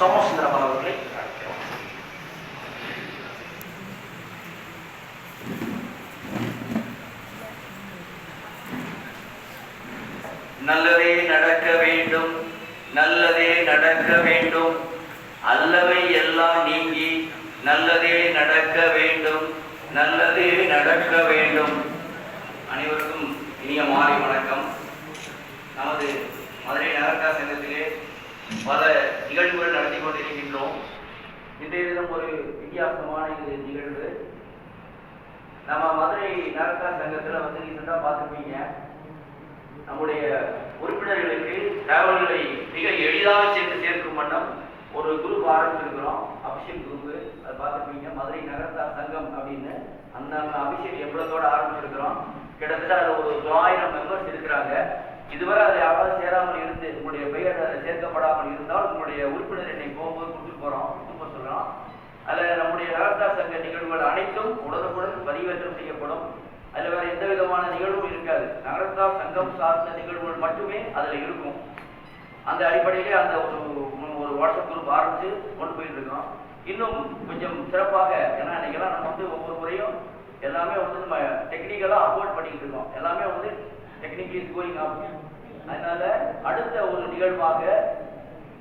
சோமசுந்தரம் அவர்களை அழைக்கிறோம். நல்லதே நடக்க வேண்டும். நல்லதே நடக்க வேண்டும். அல்லவை எல்லாம் நீங்கி நல்லதே நடக்க வேண்டும். நல்லதே நடக்க வேண்டும். அனைவருக்கும் இனிய மாலை வணக்கம். நமது மதுரை நகர்கா சங்கத்திலே பல இன்றைய தினம் ஒரு வித்தியாசமான இது நிகழ்வு. நம்ம மதுரை நகர்கா சங்கத்தில் வந்து ரீசெண்டாக பார்த்துருப்பீங்க. நம்முடைய உறுப்பினர்களுக்கு தகவல்களை மிக எளிதாக சென்று சேர்க்கும் வண்ணம் ஒரு குரூப் ஆரம்பிச்சிருக்கிறோம். அபிஷேக் குரூப் அதை பார்த்துருப்பீங்க. மதுரை நகரத்தா சங்கம் அப்படின்னு அந்த அபிஷேக் எவ்வளோத்தோட ஆரம்பிச்சிருக்கிறோம். கிட்டத்தட்ட அதில் ஒரு தொள்ளாயிரம் மெம்பர்ஸ் இருக்கிறாங்க. இதுவரை அதை யாராவது சேராமல் இருந்து உங்களுடைய பெயர் சேர்க்கப்படாமல் இருந்தால் உங்களுடைய உறுப்பினர் என்னை போகும்போது கொடுத்துட்டு போகிறோம் கொடுத்து அதில் நம்முடைய நகரத்தா சங்க நிகழ்வுகள் அனைத்தும் உடனுக்குடன் பதிவேற்றம் செய்யப்படும். அதுல வேற எந்த விதமான நிகழ்வும் இருக்காது. நகரத்தா சங்கம் சார்ந்த நிகழ்வுகள் மட்டுமே அதுல இருக்கும். அந்த அடிப்படையிலே அந்த ஒரு ஒரு வாட்ஸ்அப் குரூப் ஆரம்பிச்சு கொண்டு போயிட்டு இருக்கோம். இன்னும் கொஞ்சம் சிறப்பாக ஏன்னா இன்றைக்கெல்லாம் நம்ம வந்து ஒவ்வொரு முறையும் எல்லாமே வந்து நம்ம டெக்னிக்கலாக அப்லோட் பண்ணிக்கிட்டு இருக்கோம். எல்லாமே வந்து டெக்னிக்கலி கோயிங் ஆகும் அதனால அடுத்த ஒரு நிகழ்வாக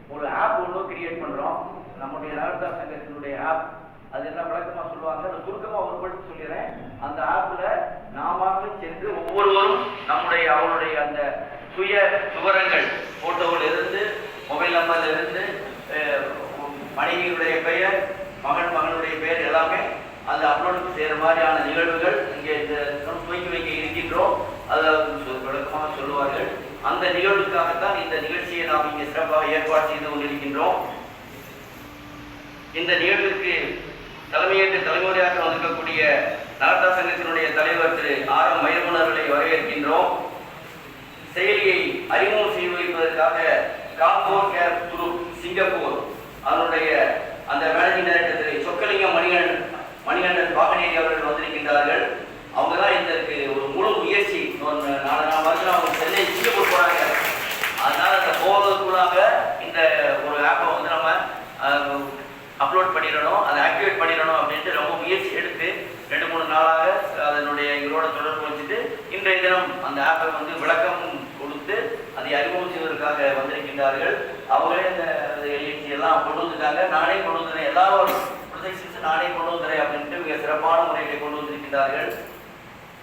ஒரு ஆப் ஒன்று கிரியேட் பண்றோம். நம்முடைய நகர்த்தா சங்கத்தினுடைய ஆப் அது என்ன வழக்கமா சொல்லுவாங்க? நான் சுருக்கமா ஒரு சொல்லிடுறேன். அந்த ஆப்ல நாம சென்று ஒவ்வொருவரும் நம்முடைய அவருடைய அந்த சுய விவரங்கள் போட்டோவில் இருந்து மொபைல் நம்பர்ல இருந்து மனைவியுடைய பெயர் மகன் மகனுடைய பெயர் எல்லாமே அந்த அப்லோடு செய்யற மாதிரியான நிகழ்வுகள் இங்கே இந்த துவங்கி வைக்க இருக்கின்றோம். அதை சொ- விளக்கமாக சொல்லுவார்கள் அந்த நிகழ்வுக்காகத்தான் இந்த நிகழ்ச்சியை நாம் இங்கே சிறப்பாக ஏற்பாடு செய்து கொண்டிருக்கின்றோம் இந்த நிகழ்விற்கு தலைமையேற்று தலைமுறையாக வந்திருக்கக்கூடிய நலத்தா சங்கத்தினுடைய தலைவர் திரு ஆர் எம் வைரமன் வரவேற்கின்றோம். செயலியை அறிமுகம் செய்து வைப்பதற்காக காம்போர் கேப் குரூப் சிங்கப்பூர் அதனுடைய அந்த மேனேஜிங் டைரக்டர் திரு சொக்கலிங்கம் மணிகண்டன் மணிகண்டன் பாகனேரி அவர்கள் வந்திருக்கின்றார்கள் அவங்க தான் இதற்கு ஒரு முழு முயற்சி ஒரு நாலு நாள் வருஷம் அவங்க சென்னை சிங்கப்பூர் போறாங்க அதனால அந்த போவதற்குள்ளாக இந்த ஒரு ஆப்பை வந்து நம்ம அப்லோட் பண்ணிடணும் அதை ஆக்டிவேட் பண்ணிடணும் அப்படின்ட்டு ரொம்ப முயற்சி எடுத்து ரெண்டு மூணு நாளாக அதனுடைய எங்களோட தொடர்பு வச்சுட்டு இன்றைய தினம் அந்த ஆப்பை வந்து விளக்கம் கொடுத்து அதை அறிமுகம் செய்வதற்காக வந்திருக்கின்றார்கள். அவங்களே இந்த எழுச்சி எல்லாம் கொண்டு வந்துட்டாங்க நானே கொண்டு வந்துறேன் எல்லா ப்ரொஜெக்ஷன்ஸ் நானே கொண்டு வந்துறேன் அப்படின்ட்டு மிக சிறப்பான முறையில் கொண்டு வந்திருக்கின்றார்கள்.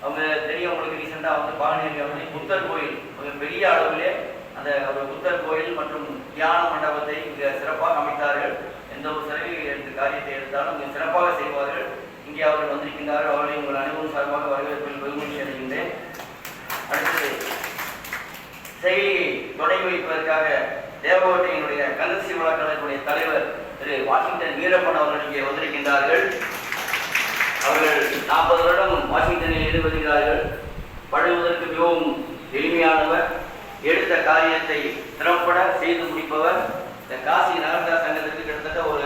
அவங்க தெரியும் உங்களுக்கு ரீசெண்டாக வந்து பாகனேரி வந்து புத்தர் கோயில் பெரிய அளவிலே அந்த புத்தர் கோயில் மற்றும் தியான மண்டபத்தை மிக சிறப்பாக அமைத்தார்கள். எந்த ஒரு செலவு எடுத்து காரியத்தை எடுத்தாலும் மிக சிறப்பாக செய்வார்கள். இங்கே அவர்கள் வந்திருக்கின்றார்கள். அவர்களை உங்கள் அனைவரும் சார்பாக வரவேற்பில் பெருமகிழ்ச்சி அடைகின்றேன் அடுத்தது செயலியை தொடங்கி வைப்பதற்காக தேவகோட்டையினுடைய கந்தசி வழக்கறிஞருடைய தலைவர் திரு வாஷிங்டன் வீரப்பன் அவர்கள் இங்கே வந்திருக்கின்றார்கள். அவர்கள் நாற்பது வருடம் வாஷிங்டனில் இருந்து பழுவதற்கு மிகவும் எளிமையானவர். எடுத்த காரியத்தை திறம்பட செய்து முடிப்பவர். இந்த காசி நகர்தா சங்கத்திற்கு கிட்டத்தட்ட ஒரு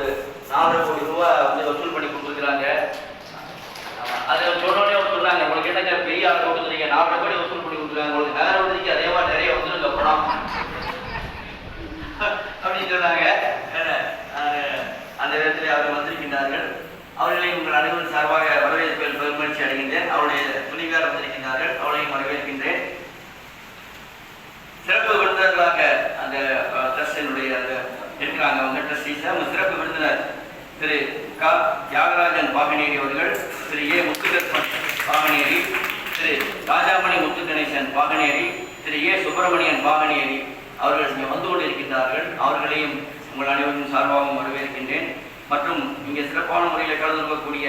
நாலரை கோடி ரூபாய் வந்து வசூல் பண்ணி கொடுத்து அதை சொன்னோடனே அவங்க சொன்னாங்க உங்களுக்கு என்னங்க பெரிய ஆள் கொடுத்துருங்க நாலரை கோடி வசூல் பண்ணி கொடுத்துருக்காங்க உங்களுக்கு நகர உதவிக்கு அதே மாதிரி நிறைய வந்துருங்க பணம் அப்படின்னு சொன்னாங்க என்ன, அஹ், அந்த விதத்தில் அவர்கள் வந்திருக்கின்றார்கள் அவர்களை உங்கள் அனைவரும் சார்பாக வரவேற்பில் பெருமகிழ்ச்சி அடைகின்றேன். அவருடைய துணிவியார் வந்திருக்கின்றார்கள். அவர்களையும் வரவேற்கின்றேன். சிறப்பு விருந்தினர்களாக அந்த ட்ரஸ்டினுடைய அந்த இருக்கிறாங்க அவங்க ட்ரஸ்டீஸ். அவங்க சிறப்பு விருந்தினர் திரு க. தியாகராஜன் பாகனேரி அவர்கள் திரு ஏ. முத்துகற்பன் பாகனேரி திரு ராஜாமணி முத்து கணேசன் பாகனேரி திரு ஏ. சுப்பிரமணியன் பாகனேரி அவர்கள் இங்கே வந்து கொண்டிருக்கின்றார்கள். அவர்களையும் உங்கள் அனைவரும் சார்பாகவும் வரவேற்கின்றேன். மற்றும் இங்கே சிறப்பான முறையில் கலந்து கொள்ளக்கூடிய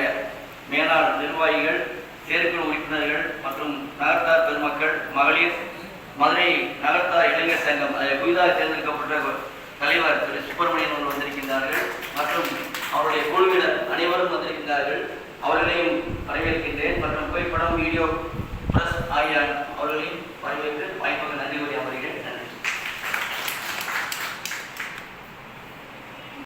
மேலாள் நிர்வாகிகள் செயற்குழு உறுப்பினர்கள் மற்றும் நகர்த்தார் பெருமக்கள் மகளிர் மதுரை நகர்த்தார் இளைஞர் சங்கம் அதில் புதிதாக தேர்ந்தெடுக்கப்பட்ட தலைவர் திரு சுப்பிரமணியன் அவர்கள் வந்திருக்கின்றார்கள் மற்றும் அவருடைய குழுவினர் அனைவரும் வந்திருக்கின்றார்கள்.